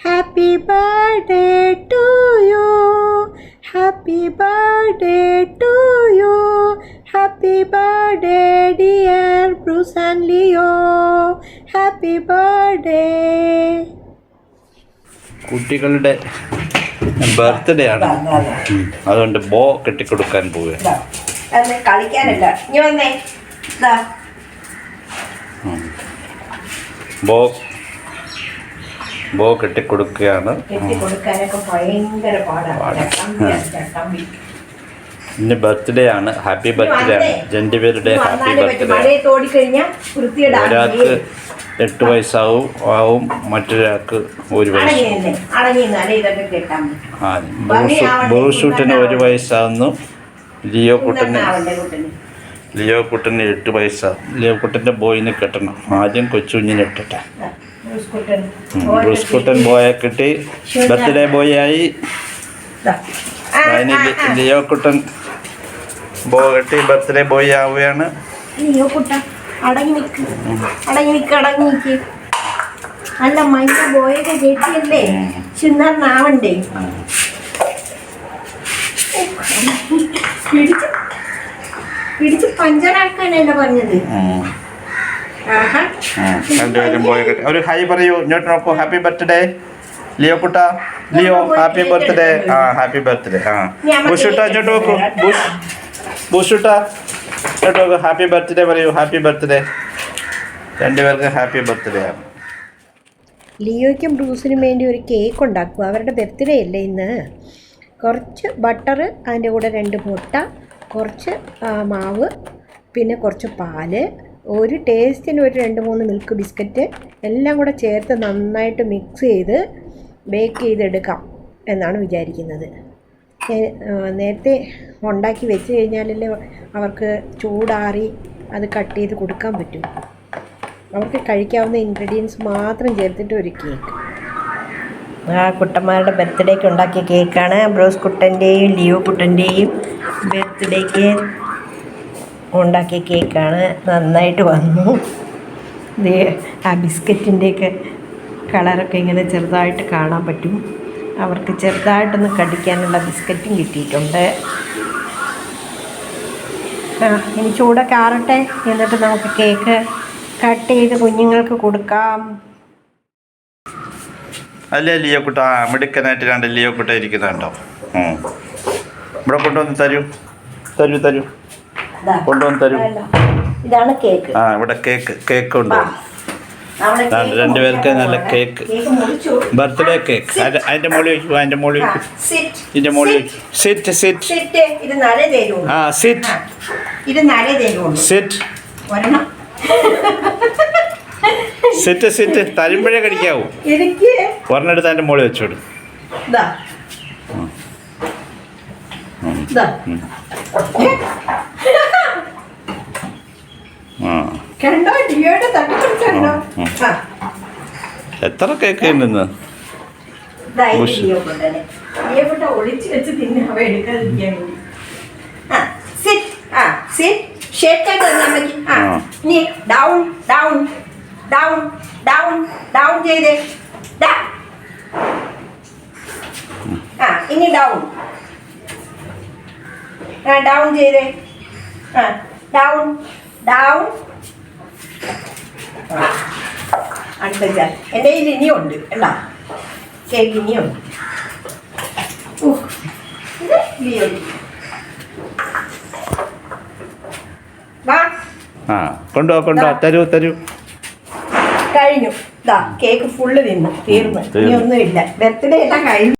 Happy birthday to you happy birthday to you happy birthday dear Bruce and Leo happy birthday കുട്ടികളുടെ birthday ആണ്. അതുകൊണ്ട് ബോ കെട്ടിക്കൊടുക്കാൻ പോവുക കളിക്കാനല്ല. ബോ ബോ കെട്ടിക്കൊടുക്കുകയാണ്. ഇന്ന് ബർത്ത്ഡേ ആണ് ഹാപ്പി ബർത്ത്ഡേ ആണ്. പേരുടെ ഹാപ്പി ബർത്ത്ഡേ ഒരാൾക്ക് എട്ട് വയസ്സാവും ആവും മറ്റൊരാൾക്ക് ഒരു വയസ്സ്. ബ്രൂസൂട്ടിന് ഒരു വയസ്സാവുന്നു. ലിയോ കുട്ടന് ലിയോ കുട്ടന് എട്ട് വയസ്സാവും ലിയോ കുട്ടന്റെ ബോയിനെ കെട്ടണം. ആദ്യം കൊച്ചുകുഞ്ഞിനെ ഇട്ടിട്ടെ ബ്രൂസ് കുട്ടൻ ഉം. ബ്രൂസ് കുട്ടൻ ബോയെ കിട്ടി. ബർത്ത്ഡേ ബോയ് ആയി. ലിയോ കുട്ടൻ ബോ കിട്ടി ബർത്ത്ഡേ ബോയ് ആവുകയാണ്. അയ്യോ കുട്ട അടങ്ങി നിൽക്ക് അടങ്ങി നിൽക്ക് അടങ്ങി നിൽക്ക് അല്ല മഞ്ഞ ബോയൊക്കെ കെട്ടിയല്ലേ ചിന്നാറിനാവണ്ടേ പിടിച്ച് പിടിച്ച് പഞ്ചറാക്കാനല്ല പറഞ്ഞത്. രണ്ടുപേരും ബോയ് കെട്ടി. ഒരു ഹൈ പറയൂ ഇങ്ങോട്ട് നോക്കൂ. ഹാപ്പി ബർത്ത്ഡേ ലിയോ കുട്ട ലിയോ ഹാപ്പി ബർത്ത്ഡേ ആ ഹാപ്പി ബർത്ത്ഡേ ആ. ബുഷുട്ട ഇങ്ങോട്ട് നോക്കൂ. ബുഷ് ബുഷുട്ട ഇങ്ങോട്ട് നോക്കൂ. ഹാപ്പി ബർത്ത്ഡേ പറയൂ. ഹാപ്പി ബർത്ത്ഡേ രണ്ടുപേർക്ക് ഹാപ്പി ബർത്ത്ഡേ ആണ്. ലിയോയ്ക്കും ബ്രൂസിനും വേണ്ടി ഒരു കേക്ക് ഉണ്ടാക്കും. അവരുടെ ബർത്ത്ഡേ അല്ലേ ഇന്ന്? കുറച്ച് ബട്ടർ അതിന്റെ കൂടെ രണ്ട് മുട്ട കുറച്ച് മാവ് പിന്നെ കുറച്ച് പാൽ ഒരു ടേസ്റ്റിന് ഒരു രണ്ട് മൂന്ന് മിൽക്ക് ബിസ്ക്കറ്റ് എല്ലാം കൂടെ ചേർത്ത് നന്നായിട്ട് മിക്സ് ചെയ്ത് ബേക്ക് ചെയ്തെടുക്കാം എന്നാണ് വിചാരിക്കുന്നത്. നേരത്തെ ഉണ്ടാക്കി വെച്ച് കഴിഞ്ഞാലല്ലേ അവർക്ക് ചൂടാറി അത് കട്ട് ചെയ്ത് കൊടുക്കാൻ പറ്റും. അവർക്ക് കഴിക്കാവുന്ന ഇൻഗ്രീഡിയൻസ് മാത്രം ചേർത്തിട്ട് ഒരു കേക്ക് ആ കുട്ടന്മാരുടെ ബർത്ത്ഡേക്ക് ഉണ്ടാക്കിയ കേക്കാണ് ബ്രോസ് കുട്ടന്റെയും ലിയോ കുട്ടന്റെയും ബർത്ത്ഡേക്ക് ഉണ്ടാക്കിയ കേക്കാണ് നന്നായിട്ട് വന്നു. ആ ബിസ്ക്കറ്റിന്റെയൊക്കെ കളറൊക്കെ ഇങ്ങനെ ചെറുതായിട്ട് കാണാൻ പറ്റും. അവർക്ക് ചെറുതായിട്ടൊന്ന് കടിക്കാനുള്ള ബിസ്ക്കറ്റും കിട്ടിയിട്ടുണ്ട്. ആ ഇനി ചൂടൊക്കെ ആറട്ടെ? എന്നിട്ട് നമുക്ക് കേക്ക് കട്ട് ചെയ്ത് കുഞ്ഞുങ്ങൾക്ക് കൊടുക്കാം. അല്ലേ ലിയോ കുട്ട മിടുക്കനായിട്ട് രണ്ട് ലിയോ കുട്ട ഇരിക്കുന്നുണ്ടോ. ഇവിടെ കൊണ്ടുവന്ന് തരൂ. തരൂ തരൂ. കൊണ്ടുവന്ന് തരും. ഇതാണ് കേക്ക്. ആ ഇവിടെ കേക്ക് കേക്ക്. കൊണ്ടുവന്നു രണ്ടുപേർക്ക് നല്ല കേക്ക്. Birthday cake. അതിന്റെ മോളി വെച്ചു അതിന്റെ മോളി വെച്ചു. ഇതിന്റെ മോളി. വയ്ക്കൂ സിറ്റ് സിറ്റ് ആ സിറ്റ് സിറ്റ് സിറ്റ് സിറ്റ് തരുമ്പോഴേ കടിക്കാവൂ. എനിക്ക് ഒരെണ്ണെടുത്ത് അതിന്റെ മോളി വെച്ചോടും ഇതാ ഇതാ ആ കണ്ടോ ഡിയോയുടെ തട്ടിപ്പിടിച്ചോ ഉം. ആ എത്ര കേക്ക് ഉണ്ടെന്ന് ഒളിച്ച് വെച്ച് എടുക്കാതിരിക്കാൻ വേണ്ടി ആ സിറ്റ് ആ സിറ്റ് ഷേക്ക് ആയിട്ട് തന്നാ മതി ആ നീ down down down down down ചെയ്തേ. ആ ഇനി ഡൗൺ ആ ഡൗൺ ചെയ്തേ. ആ ഡൗൺ ഡൗൺ അടുത്ത ചാൻ എന്റെ കയ്യിൽ ഇനിയുണ്ട് എന്നാ കേക്ക് ഇനിയുണ്ട്. ആ കൊണ്ടോ കൊണ്ടോ തരൂ തരൂ. കഴിഞ്ഞു. കേക്ക് ഫുള്ള് തിന്നു തീർന്നു. ഇനി. ഒന്നുമില്ല ബർത്ത്ഡേ എല്ലാം കഴിഞ്ഞു.